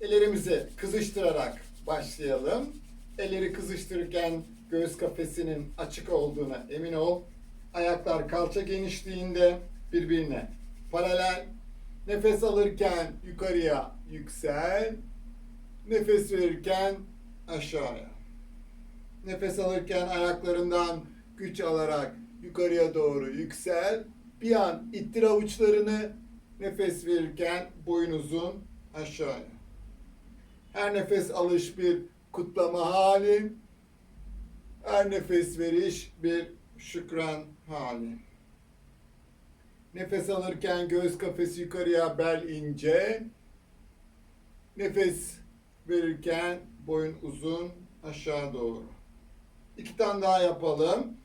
Ellerimizi kızıştırarak başlayalım. Elleri kızıştırırken göğüs kafesinin açık olduğuna emin ol. Ayaklar kalça genişliğinde birbirine paralel. Nefes alırken yukarıya yüksel. Nefes verirken aşağıya. Nefes alırken ayaklarından güç alarak yukarıya doğru yüksel. Bir an ittir avuçlarını. Nefes verirken boyun uzun aşağıya. Her nefes alış bir kutlama hali. Her nefes veriş bir şükran hali. Nefes alırken göğüs kafesi yukarıya, bel ince. Nefes verirken boyun uzun aşağı doğru. İki tane daha yapalım.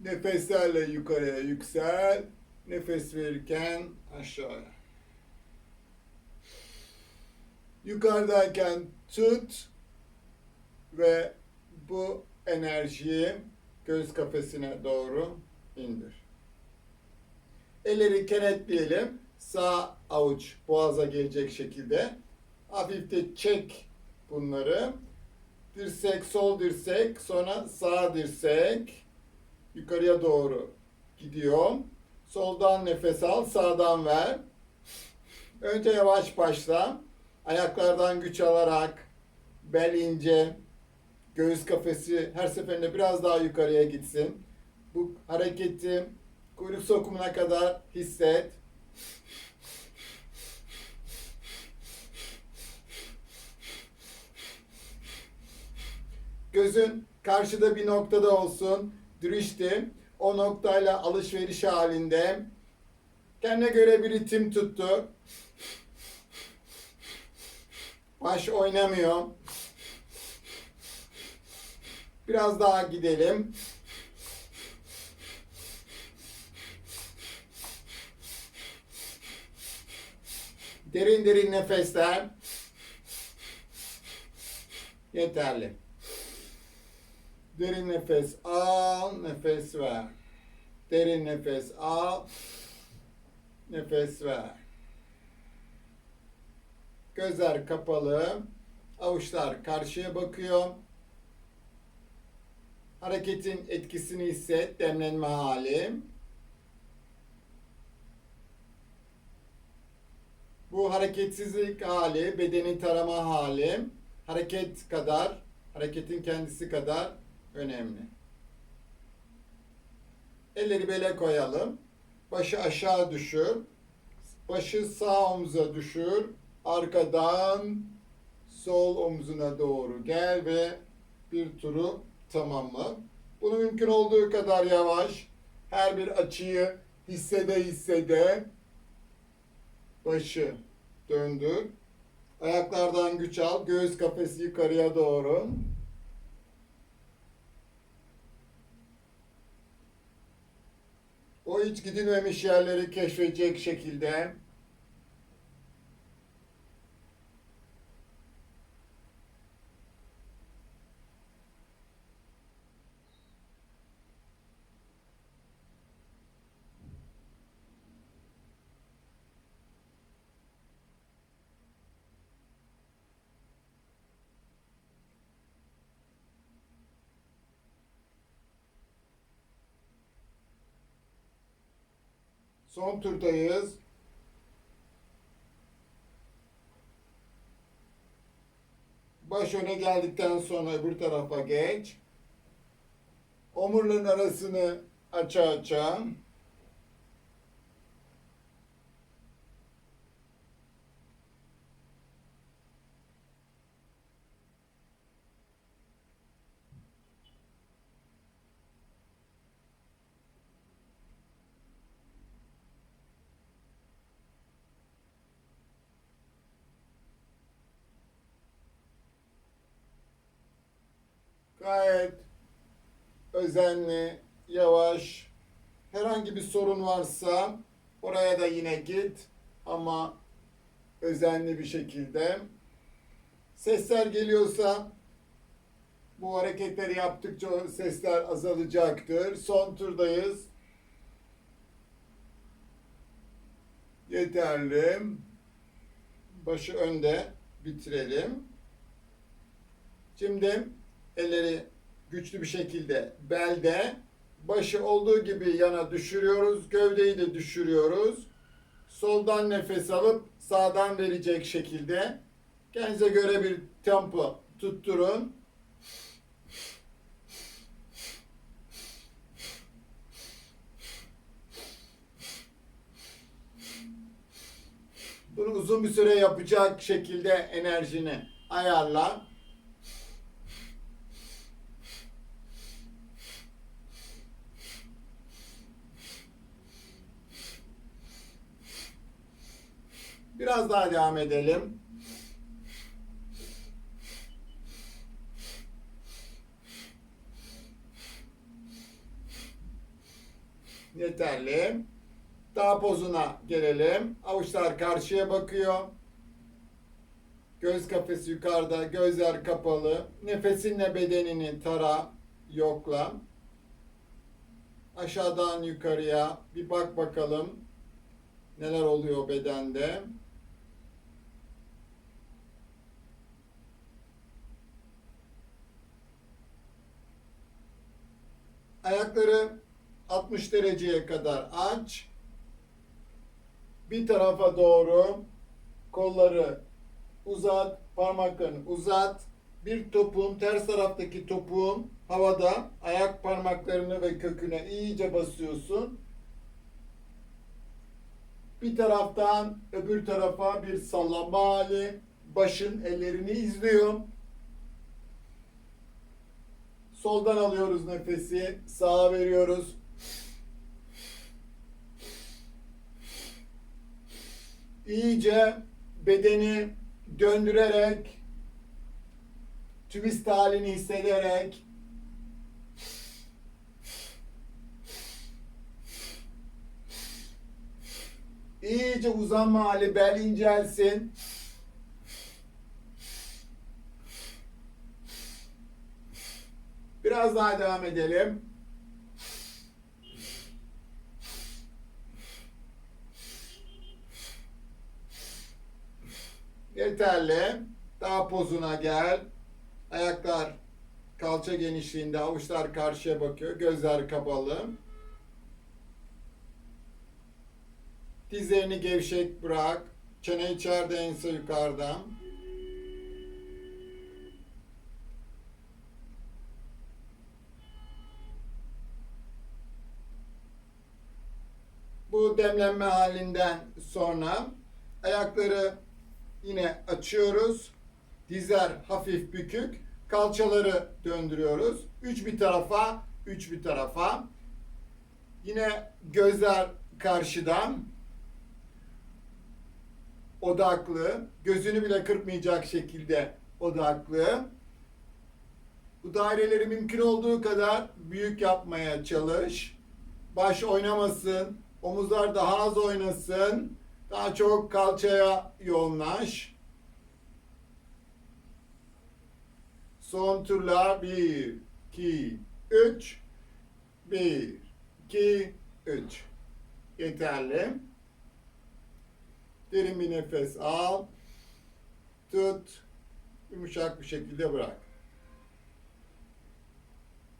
Nefeslerle yukarıya yüksel. Nefes verirken aşağıya. Yukarıdayken tut ve bu enerjiyi göğüs kafesine doğru indir. Elleri kenetleyelim. Sağ avuç boğaza gelecek şekilde. Hafif de çek bunları. Dirsek, sol dirsek, sonra sağ dirsek. Yukarıya doğru gidiyor. Soldan nefes al, sağdan ver. Önce yavaş başla. Ayaklardan güç alarak bel ince, göğüs kafesi her seferinde biraz daha yukarıya gitsin. Bu hareketi kuyruk sokumuna kadar hisset. Gözün karşıda bir noktada olsun. Dürüştü. O noktayla alışveriş halinde. Kendine göre bir ritim tuttu. Baş oynamıyor. Biraz daha gidelim. Derin derin nefesler. Yeterli. Derin nefes al, nefes ver. Derin nefes al, nefes ver. Gözler kapalı, avuçlar karşıya bakıyor. Hareketin etkisini hisset, demlenme hali. Bu hareketsizlik hali, bedenin tarama hali, hareket kadar, hareketin kendisi kadar önemli. Elleri bele koyalım. Başı aşağı düşür. Başı sağ omuza düşür. Arkadan sol omzuna doğru gel ve bir turu tamamla. Bunu mümkün olduğu kadar yavaş. Her bir açıyı hissede hissede başı döndür. Ayaklardan güç al. Göğüs kafesi yukarıya doğru. O hiç gidilmemiş yerleri keşfedecek şekilde Son turdayız. Baş öne geldikten sonra öbür tarafa geç. Omurların arasını aça aça. Gayet özenli, yavaş. Herhangi bir sorun varsa oraya da yine git ama özenli bir şekilde. Sesler geliyorsa bu hareketleri yaptıkça sesler azalacaktır. Son turdayız. Yeterli. Başı önde. bitirelim. Şimdi elleri güçlü bir şekilde belde, başı olduğu gibi yana düşürüyoruz, gövdeyi de düşürüyoruz. Soldan nefes alıp sağdan verecek şekilde kendinize göre bir tempo tutturun. Bunu uzun bir süre yapacak şekilde enerjini ayarla. Biraz daha devam edelim. Yeterli. Daha pozuna gelelim. Avuçlar karşıya bakıyor. Göz kafesi yukarıda, gözler kapalı. Nefesinle bedenini tara, yokla. Aşağıdan yukarıya bir bak bakalım. Neler oluyor bedende? Ayakları 60 dereceye kadar aç. Bir tarafa doğru kolları uzat, parmaklarını uzat. Bir topuğun ters taraftaki topuğun havada ayak parmaklarını ve köküne iyice basıyorsun. Bir taraftan öbür tarafa bir sallanma hali. Başın ellerini izliyor. Soldan alıyoruz nefesi, sağa veriyoruz. İyice bedeni döndürerek, twist halini hissederek iyice uzanma hali, bel incelsin. Biraz daha devam edelim. Yeterli. Daha pozuna gel. Ayaklar kalça genişliğinde, avuçlar karşıya bakıyor. Gözler kapalı. Dizlerini gevşek bırak. Çene içeride, ense yukarıda. Demlenme halinden sonra ayakları yine açıyoruz. Dizler hafif bükük. Kalçaları döndürüyoruz. Üç bir tarafa, üç bir tarafa. Yine gözler karşıdan. Odaklı. Gözünü bile kırpmayacak şekilde odaklı. Bu daireleri mümkün olduğu kadar büyük yapmaya çalış. Baş oynamasın. Omuzlar daha az oynasın. Daha çok kalçaya yoğunlaş. Son turlar 1, 2, 3. 1, 2, 3. Yeterli. Derin bir nefes al. Tut. Yumuşak bir şekilde bırak.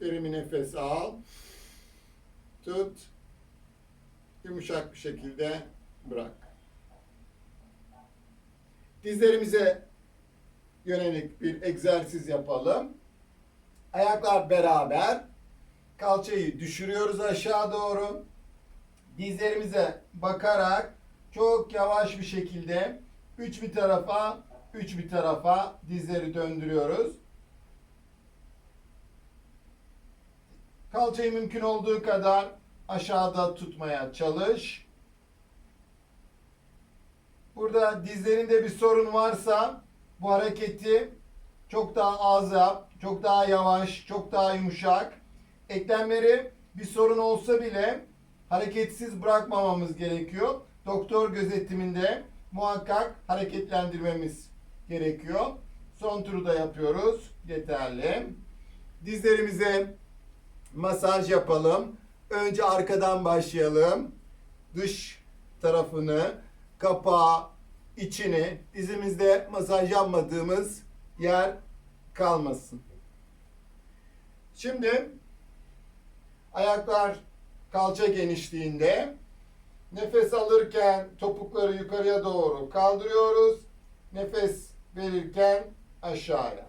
Derin bir nefes al. Tut. Yumuşak bir şekilde bırak. Dizlerimize yönelik bir egzersiz yapalım. Ayaklar beraber. Kalçayı düşürüyoruz aşağı doğru. Dizlerimize bakarak çok yavaş bir şekilde üç bir tarafa, üç bir tarafa dizleri döndürüyoruz. Kalçayı mümkün olduğu kadar aşağıda tutmaya çalış. Burada dizlerinde bir sorun varsa bu hareketi çok daha az yap, çok daha yavaş, çok daha yumuşak. Eklemleri bir sorun olsa bile hareketsiz bırakmamamız gerekiyor. Doktor gözetiminde muhakkak hareketlendirmemiz gerekiyor. Son turu da yapıyoruz. Yeterli. Dizlerimize masaj yapalım. Önce arkadan başlayalım. Dış tarafını, kapağı içini, dizimizde masaj yapmadığımız yer kalmasın. Şimdi ayaklar kalça genişliğinde. Nefes alırken topukları yukarıya doğru kaldırıyoruz. Nefes verirken aşağıya.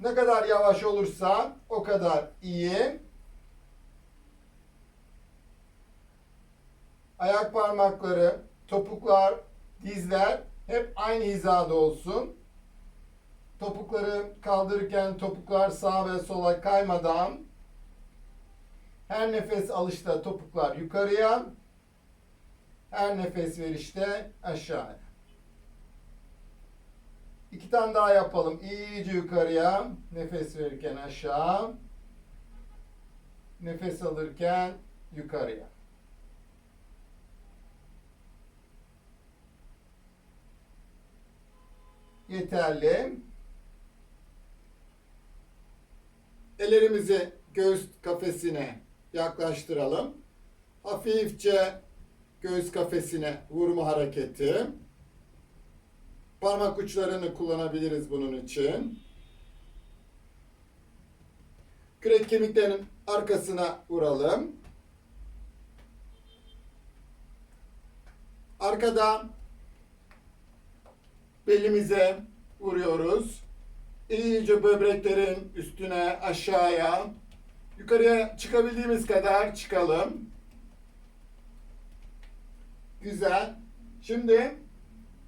Ne kadar yavaş olursa o kadar iyi. Ayak parmakları, topuklar, dizler hep aynı hizada olsun. Topukları kaldırırken topuklar sağa ve sola kaymadan her nefes alışta topuklar yukarıya, her nefes verişte aşağıya. İki tane daha yapalım. İyice yukarıya. Nefes verirken aşağı. Nefes alırken yukarıya. Yeterli. Ellerimizi göğüs kafesine yaklaştıralım. Hafifçe göğüs kafesine vurma hareketi. Parmak uçlarını kullanabiliriz bunun için. Kürek kemiklerinin arkasına vuralım. Arkada belimize vuruyoruz. İyice böbreklerin üstüne, aşağıya, yukarıya çıkabildiğimiz kadar çıkalım. Güzel. Şimdi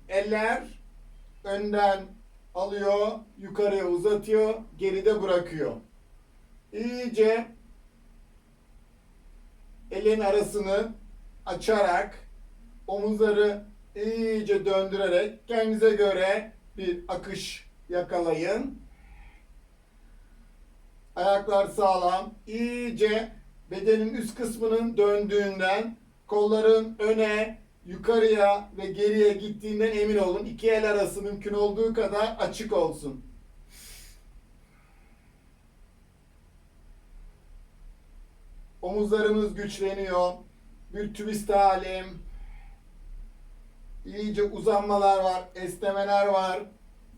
eller önden alıyor, yukarıya uzatıyor, geride bırakıyor. İyice elin arasını açarak omuzları iyice döndürerek kendinize göre bir akış yakalayın. Ayaklar sağlam. İyice bedenin üst kısmının döndüğünden kolların öne, yukarıya ve geriye gittiğinden emin olun. İki el arası mümkün olduğu kadar açık olsun. Omuzlarımız güçleniyor. Bir twist halim. İyice uzanmalar var, esnemeler var.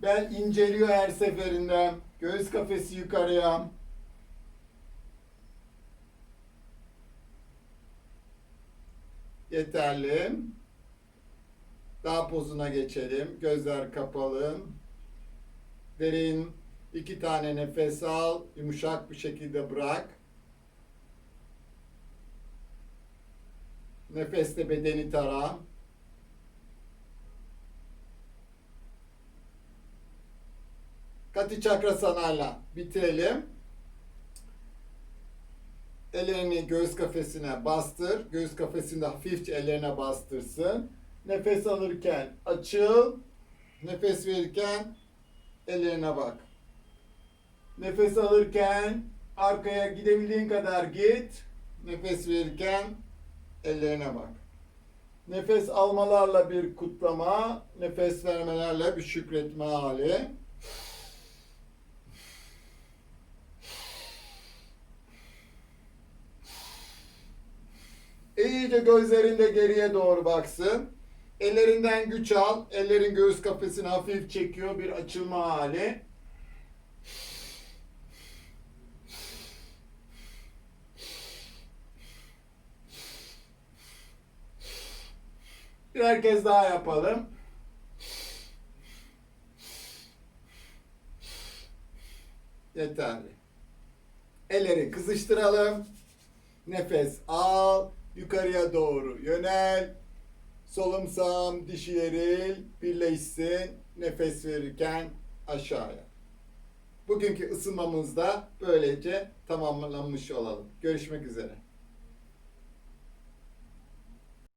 Bel inceliyor her seferinde. Göğüs kafesi yukarıya. Yeterli. Daha pozuna geçelim. Gözler kapalı. Derin iki tane nefes al. Yumuşak bir şekilde bırak. Nefeste bedeni tara. Kati Chakrasana'yla bitirelim. Ellerini göğüs kafesine bastır. Göğüs kafesinde hafifçe ellerine bastırsın. Nefes alırken açıl. Nefes verirken ellerine bak. Nefes alırken arkaya gidebildiğin kadar git. Nefes verirken ellerine bak. Nefes almalarla bir kutlama, nefes vermelerle bir şükretme hali. İyice gözlerinde geriye doğru baksın. Ellerinden güç al. Ellerin göğüs kafesini hafif çekiyor. Bir açılma hali. Bir herkes daha yapalım. Yeterli. Elleri kızıştıralım. Nefes al. Yukarıya doğru yönel. Solum sağım dişi eril. Birleşsin. Nefes verirken aşağıya. Bugünkü ısınmamızda böylece tamamlanmış olalım. Görüşmek üzere.